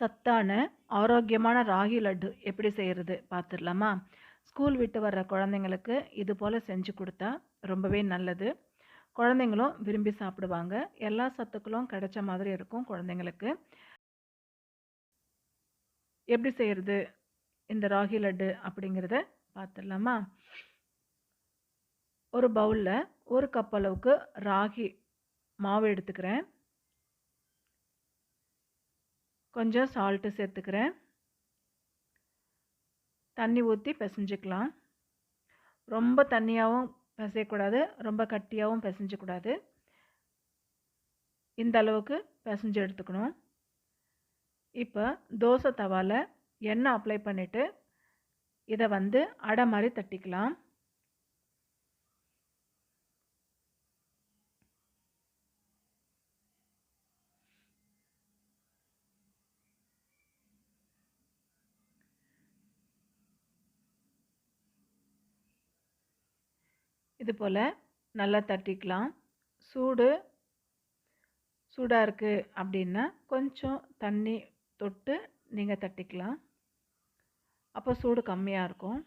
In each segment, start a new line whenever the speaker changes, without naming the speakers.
சத்தான ஆரோக்கியமான ராகி லட்டு எப்படி செய்கிறது பார்த்துடலாமா ஸ்கூல் விட்டு வர்ற குழந்தைங்களுக்கு இது போல் செஞ்சு கொடுத்தா ரொம்பவே நல்லது. குழந்தைங்களும் விரும்பி சாப்பிடுவாங்க. எல்லா சத்துக்களும் கிடைச்ச மாதிரி இருக்கும் குழந்தைங்களுக்கு. எப்படி செய்கிறது இந்த ராகி லட்டு அப்படிங்கிறத பார்த்துடலாமா ஒரு பவுலில் ஒரு கப் அளவுக்கு ராகி மாவு எடுத்துக்கிறேன். கொஞ்சம் சால்ட்டு சேர்த்துக்கிறேன். தண்ணி ஊற்றி பிசைஞ்சிக்கலாம். ரொம்ப தண்ணியாகவும் பிசையக்கூடாது ரொம்ப கட்டியாகவும் பிசைஞ்சக்கூடாது. இந்த அளவுக்கு பிசைஞ்சு எடுத்துக்கணும். இப்போ தோசை தவாவில் எண்ணெய் அப்ளை பண்ணிவிட்டு இதை வந்து அடை மாதிரி தட்டிக்கலாம். இது போல் நல்லா தட்டிக்கலாம். சூடு சூடாக இருக்குது அப்படின்னா கொஞ்சம் தண்ணி தொட்டு நீங்கள் தட்டிக்கலாம். அப்போ சூடு கம்மியாக இருக்கும்.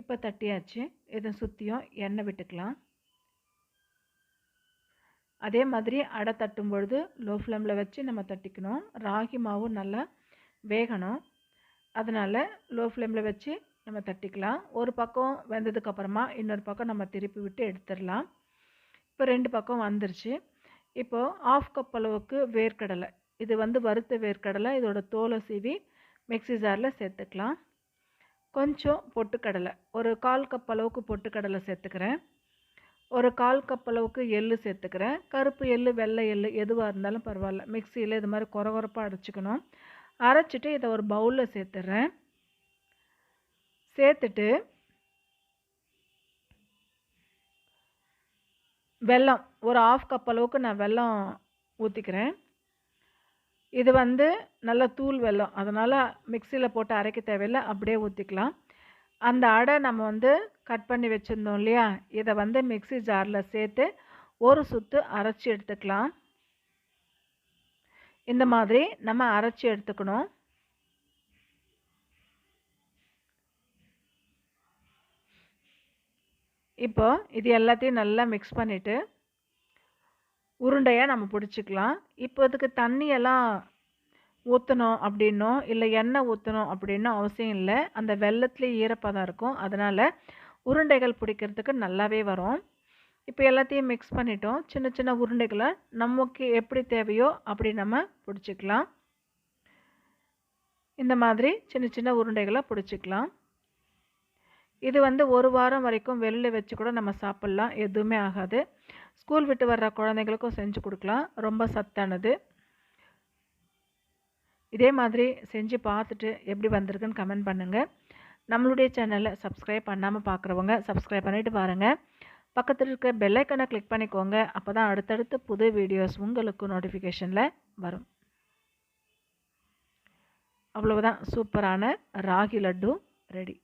இப்போ தட்டியாச்சு. இதை சுற்றியும் எண்ணெய் விட்டுக்கலாம். அதே மாதிரி அடை தட்டும் பொழுது லோ ஃப்ளேமில் வச்சு நம்ம தட்டிக்கணும். ராகி மாவும் நல்லா வேகணும். அதனால் லோ ஃப்ளேமில் வச்சு நம்ம தட்டிக்கலாம். ஒரு பக்கம் வெந்ததுக்கப்புறமா இன்னொரு பக்கம் நம்ம திருப்பி விட்டு எடுத்துடலாம். இப்போ ரெண்டு பக்கம் வந்துருச்சு. இப்போது ஆஃப் கப் அளவுக்கு வேர்க்கடலை. இது வந்து வறுத்த வேர்க்கடலை இதோட தோலை சீவி மிக்ஸி ஜாரில் சேர்த்துக்கலாம். கொஞ்சம் பொட்டுக்கடலை. ஒரு கால் கப் அளவுக்கு பொட்டுக்கடலை சேர்த்துக்கிறேன். ஒரு கால் கப் அளவுக்கு எள்ளு சேர்த்துக்கிறேன். கருப்பு எள்ளு வெள்ளை எள்ளு எதுவாக இருந்தாலும் பரவாயில்ல. மிக்சியில் இது மாதிரி குறகுறப்பாக அரைச்சிக்கணும். அரைச்சிட்டு இதை ஒரு பவுலில் சேர்த்துட்றேன் சேர்த்துட்டு வெல்லம் ஒரு ஆஃப் கப் அளவுக்கு நான் வெல்லம் ஊற்றிக்கிறேன் இது வந்து நல்ல தூள் வெல்லம். அதனால் மிக்சியில் போட்டு அரைக்க தேவையில்லை அப்படியே ஊற்றிக்கலாம் அந்த அடை நம்ம வந்து கட் பண்ணி வச்சுருந்தோம் இல்லையா? இதை வந்து மிக்சி ஜாரில் சேர்த்து ஒரு சுத்து அரைச்சி எடுத்துக்கலாம். இந்த மாதிரி நம்ம அரைச்சி எடுத்துக்கணும். இப்போ இது எல்லாத்தையும் நல்லா மிக்ஸ் பண்ணிவிட்டு உருண்டையாக நம்ம பிடிச்சிக்கலாம். இப்போ இதுக்கு தண்ணியெல்லாம் ஊற்றணும் அப்படின்னோ இல்லை எண்ணெய் ஊற்றணும் அப்படின்னும் அவசியம் இல்லை. அந்த வெள்ளத்துலேயே ஈரப்பதம் இருக்கும். அதனால் உருண்டைகள் பிடிக்கிறதுக்கு நல்லாவே வரும். இப்போ எல்லாத்தையும் மிக்ஸ் பண்ணிட்டோம். சின்ன சின்ன உருண்டைகளை நமக்கு எப்படி தேவையோ அப்படி நம்ம பிடிச்சிக்கலாம். இந்த மாதிரி சின்ன சின்ன உருண்டைகளை பிடிச்சிக்கலாம். இது வந்து ஒரு வாரம் வரைக்கும் வெளியில் வச்சு கூட நம்ம சாப்பிட்லாம். எதுவுமே ஆகாது. ஸ்கூல் விட்டு வர்ற குழந்தைங்களுக்கும் செஞ்சு கொடுக்கலாம். ரொம்ப சத்தானது. இதே மாதிரி செஞ்சு பார்த்துட்டு எப்படி வந்திருக்குன்னு கமெண்ட் பண்ணுங்கள் நம்மளுடைய சேனலை சப்ஸ்கிரைப் பண்ணாமல் பார்க்குறவங்க சப்ஸ்கிரைப் பண்ணிவிட்டு பாருங்கள் பக்கத்தில் இருக்க பெல்லைக்கனை கிளிக் பண்ணிக்கோங்க. அப்போ தான் அடுத்தடுத்து புது வீடியோஸ் உங்களுக்கு நோட்டிஃபிகேஷனில் வரும். அவ்வளவுதான். சூப்பரான ராகி லட்டு ரெடி.